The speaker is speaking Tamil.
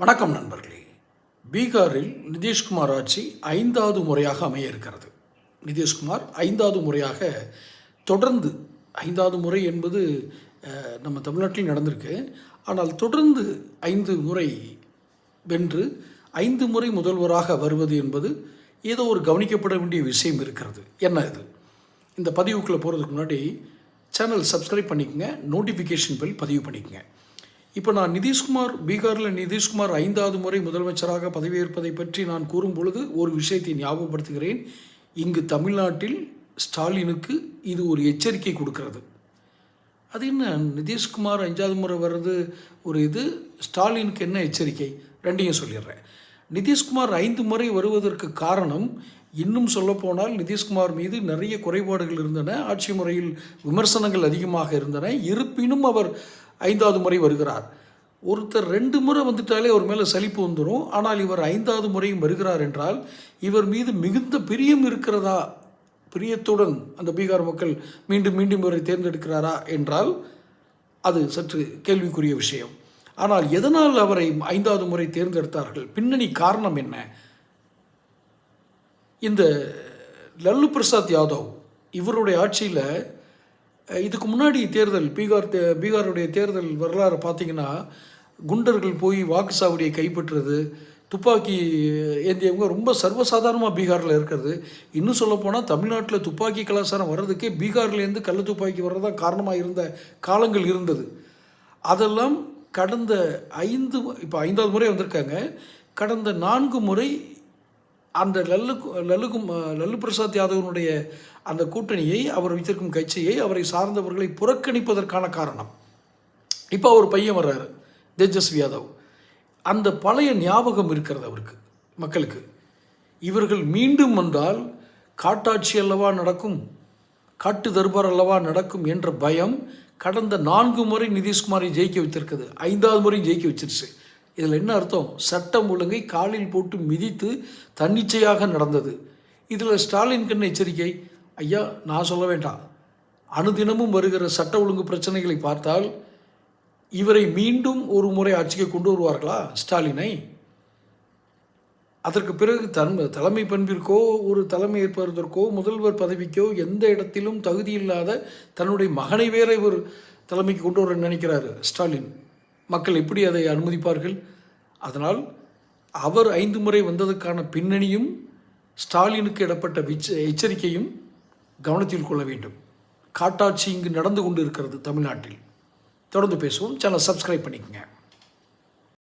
வணக்கம் நண்பர்களே. பீகாரில் நிதிஷ்குமார் ஆட்சி ஐந்தாவது முறையாக அமைய இருக்கிறது நிதிஷ்குமார் ஐந்தாவது முறையாக தொடர்ந்து ஐந்தாவது முறை என்பது நம்ம தமிழ்நாட்டில் நடந்திருக்கு. ஆனால் தொடர்ந்து ஐந்து முறை வென்று ஐந்து முறை முதல்வராக வருவது என்பது ஏதோ ஒரு கவனிக்கப்பட வேண்டிய விஷயம் இருக்கிறது. என்ன இது? இந்த பதிவுக்குள்ளே போகிறதுக்கு முன்னாடி சேனல் சப்ஸ்கிரைப் பண்ணிக்கங்க நோட்டிஃபிகேஷன் பில் பதிவு பண்ணிக்கங்க. இப்போ நான் நிதிஷ்குமார் பீகாரில் நிதிஷ்குமார் ஐந்தாவது முறை முதலமைச்சராக பதவியேற்பதை பற்றி நான் கூறும் பொழுது ஒரு விஷயத்தை ஞாபகப்படுத்துகிறேன். இங்கு தமிழ்நாட்டில் ஸ்டாலினுக்கு இது ஒரு எச்சரிக்கை கொடுக்கிறது. அது என்ன? நிதிஷ்குமார் அஞ்சாவது முறை வர்றது ஒரு இது ஸ்டாலினுக்கு என்ன எச்சரிக்கை? ரெண்டையும் சொல்லிடுறேன். நிதிஷ்குமார் ஐந்து முறை வருவதற்கு காரணம் இன்னும் சொல்லப்போனால் நிதிஷ்குமார் மீது நிறைய குறைபாடுகள் இருந்தன. ஆட்சி முறையில் விமர்சனங்கள் அதிகமாக இருந்தன. இருப்பினும் அவர் ஐந்தாவது முறை வருகிறார். ஒருத்தர் ரெண்டு முறை வந்துட்டாலே அவர் மேலே சலிப்பு வந்துடும் ஆனால் இவர் ஐந்தாவது முறையும் வருகிறார் என்றால் இவர் மீது மிகுந்த பிரியம் இருக்கிறதா? பிரியத்துடன் அந்த பீகார் மக்கள் மீண்டும் மீண்டும் இவரை தேர்ந்தெடுக்கிறாரா என்றால் அது சற்று கேள்விக்குரிய விஷயம். ஆனால் எதனால் அவரை ஐந்தாவது முறை தேர்ந்தெடுத்தார்கள்? பின்னணி காரணம் என்ன? இந்த லல்லு பிரசாத் யாதவ் இவருடைய ஆட்சியில் இதுக்கு முன்னாடி தேர்தல் பீகார் தே பீகாருடைய தேர்தல் வரலாறு பார்த்தீங்கன்னா குண்டர்கள் போய் வாக்குச்சாவடியை கைப்பற்றுறது துப்பாக்கி ஏந்தியவங்க ரொம்ப சர்வசாதாரணமாக பீகாரில் இருக்கிறது. இன்னும் சொல்லப்போனால் தமிழ்நாட்டில் துப்பாக்கி கலாச்சாரம் வர்றதுக்கே பீகார்லேருந்து கள்ள துப்பாக்கி வர்றதா காரணமாக இருந்த காலங்கள் இருந்தது. அதெல்லாம் கடந்த ஐந்து இப்போ ஐந்தாவது முறை வந்திருக்காங்க. கடந்த நான்கு முறை அந்த லல்லு லல்லுக்கும் லல்லு பிரசாத் யாதவனுடைய அந்த கூட்டணியை அவர் வைத்திருக்கும் கட்சியை அவரை சார்ந்தவர்களை புறக்கணிப்பதற்கான காரணம். இப்போ அவர் பையன் வர்றாரு தேஜஸ்வி யாதவ். அந்த பழைய ஞாபகம் இருக்கிறது அவருக்கு மக்களுக்கு. இவர்கள் மீண்டும் வந்தால் காட்டாட்சி அல்லவா நடக்கும் காட்டு தர்பார் அல்லவா நடக்கும் என்ற பயம் கடந்த நான்கு முறை நிதிஷ்குமாரை ஜெயிக்க வைத்திருக்குது ஐந்தாவது முறை ஜெயிக்க வச்சிருச்சு. இதில் என்ன அர்த்தம்? சட்டம் ஒழுங்கை காலில் போட்டு மிதித்து தன்னிச்சையாக நடந்தது. இதில் ஸ்டாலின் கண் எச்சரிக்கை? ஐயா நான் சொல்ல வேண்டாம். அனுதினமும் வருகிற சட்ட ஒழுங்கு பிரச்சனைகளை பார்த்தால் இவரை மீண்டும் ஒரு முறை ஆட்சிக்கு கொண்டு வருவார்களா ஸ்டாலினை? அதற்கு பிறகு தன் தலைமை பண்பிற்கோ ஒரு தலைமை ஏற்பதற்கோ முதல்வர் பதவிக்கோ எந்த இடத்திலும் தகுதியில்லாத தன்னுடைய மகனை வேற இவர் தலைமைக்கு கொண்டு வர நினைக்கிறாரு ஸ்டாலின். மக்கள் எப்படி அதை அனுமதிப்பார்கள்? அதனால் அவர் ஐந்து முறை வந்ததுக்கான பின்னணியும் ஸ்டாலினுக்கு இடப்பட்ட விச்ச எச்சரிக்கையும் கவனத்தில் கொள்ள வேண்டும். காட்டாட்சி இங்கு நடந்து கொண்டு இருக்கிறது தமிழ்நாட்டில். தொடர்ந்து பேசுவோம். சேனல் சப்ஸ்கிரைப் பண்ணிக்கங்க.